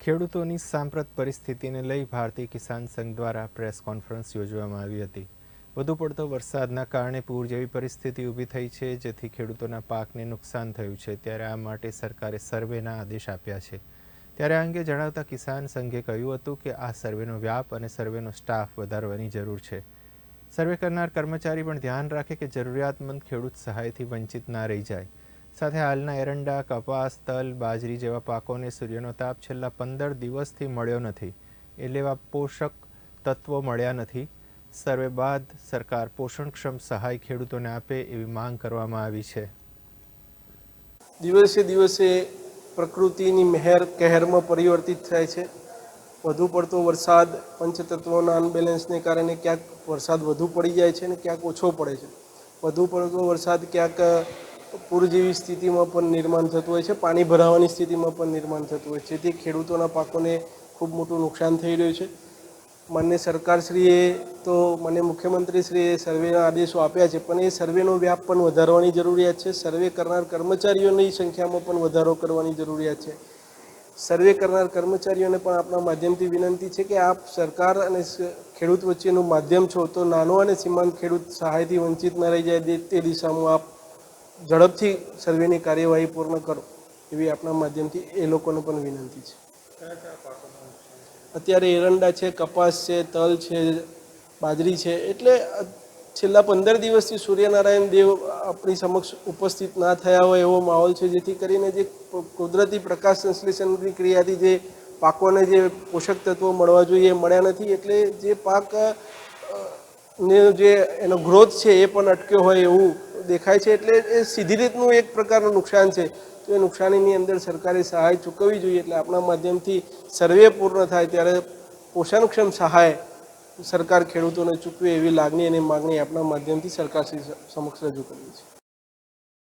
ખેડૂતોની સાંપ્રત પરિસ્થિતિને લઈ ભારતીય કિસાન સંઘ દ્વારા પ્રેસ કોન્ફરન્સ યોજવામાં આવી હતી. વધુ પડતો વરસાદના કારણે પૂર જેવી પરિસ્થિતિ ઊભી થઈ છે, જેથી ખેડૂતોના પાકને નુકસાન થયું છે. ત્યારે આ માટે સરકારે સર્વેના આદેશ આપ્યા છે. ત્યારે આ અંગે જણાવતા કિસાન સંઘે કહ્યું હતું કે આ સર્વેનો વ્યાપ અને સર્વેનો સ્ટાફ વધારવાની જરૂર છે. સર્વે કરનાર કર્મચારી પણ ધ્યાન રાખે કે જરૂરિયાતમંદ ખેડૂત સહાયથી વંચિત ના રહી જાય. સાથે હાલના એરંડા, કપાસ, તલ, બાજરી જેવા પાકોને સૂર્યનો તાપ છેલ્લા પંદર દિવસથી મળ્યો નથી. એટલે એવા પોષક તત્વો મળ્યા નથી. સર્વે બાદ સરકાર પોષણક્ષમ સહાય ખેડૂતોને આપે એવી માંગ કરવામાં આવી છે. દિવસે દિવસે પ્રકૃતિની મહેર કહેરમાં પરિવર્તિત થાય છે. વધુ પડતો વરસાદ, પંચતત્વોના અનબેલેન્સને કારણે ક્યાંક વરસાદ વધુ પડી જાય છે અને ક્યાંક ઓછો પડે છે. વધુ પડતો વરસાદ ક્યાંક પૂર જેવી સ્થિતિમાં પણ નિર્માણ થતું હોય છે, પાણી ભરાવાની સ્થિતિમાં પણ નિર્માણ થતું હોય છે. જેથી ખેડૂતોના પાકોને ખૂબ મોટું નુકસાન થઈ રહ્યું છે. માન્ય સરકારશ્રીએ તો, માન્ય મુખ્યમંત્રીશ્રીએ સર્વેના આદેશો આપ્યા છે, પણ એ સર્વેનો વ્યાપ પણ વધારવાની જરૂરિયાત છે. સર્વે કરનાર કર્મચારીઓની સંખ્યામાં પણ વધારો કરવાની જરૂરિયાત છે. સર્વે કરનાર કર્મચારીઓને પણ આપણા માધ્યમથી વિનંતી છે કે આપ સરકાર અને ખેડૂત વચ્ચેનું માધ્યમ છો, તો નાનો અને સીમાંત ખેડૂત સહાયથી વંચિત ન રહી જાય તે દિશામાં આપ ઝડપથી સર્વેની કાર્યવાહી પૂર્ણ કરો એવી આપણા માધ્યમથી એ લોકોને પણ વિનંતી છે. અત્યારે એરંડા છે, કપાસ છે, તલ છે, બાજરી છે, એટલે છેલ્લા પંદર દિવસથી સૂર્યનારાયણ દેવ આપણી સમક્ષ ઉપસ્થિત ના થયા હોય એવો માહોલ છે, જેથી કરીને જે કુદરતી પ્રકાશ સંશ્લેષણની ક્રિયાથી જે પાકોને જે પોષક તત્વો મળવા જોઈએ મળ્યા નથી, એટલે જે પાક ને જે એનો ગ્રોથ છે એ પણ અટક્યો હોય એવું દેખાય છે એટલે એ સીધી રીતનું એક પ્રકારનું નુકસાન છે. તો એ નુકસાનીની અંદર સરકારે સહાય ચૂકવવી જોઈએ એટલે આપણા માધ્યમથી સર્વે પૂર્ણ થાય ત્યારે પોષણક્ષમ સહાય સરકાર ખેડૂતોને ચૂકવે એવી લાગણી અને માગણી આપણા માધ્યમથી સરકાર સમક્ષ રજૂ કરવી છે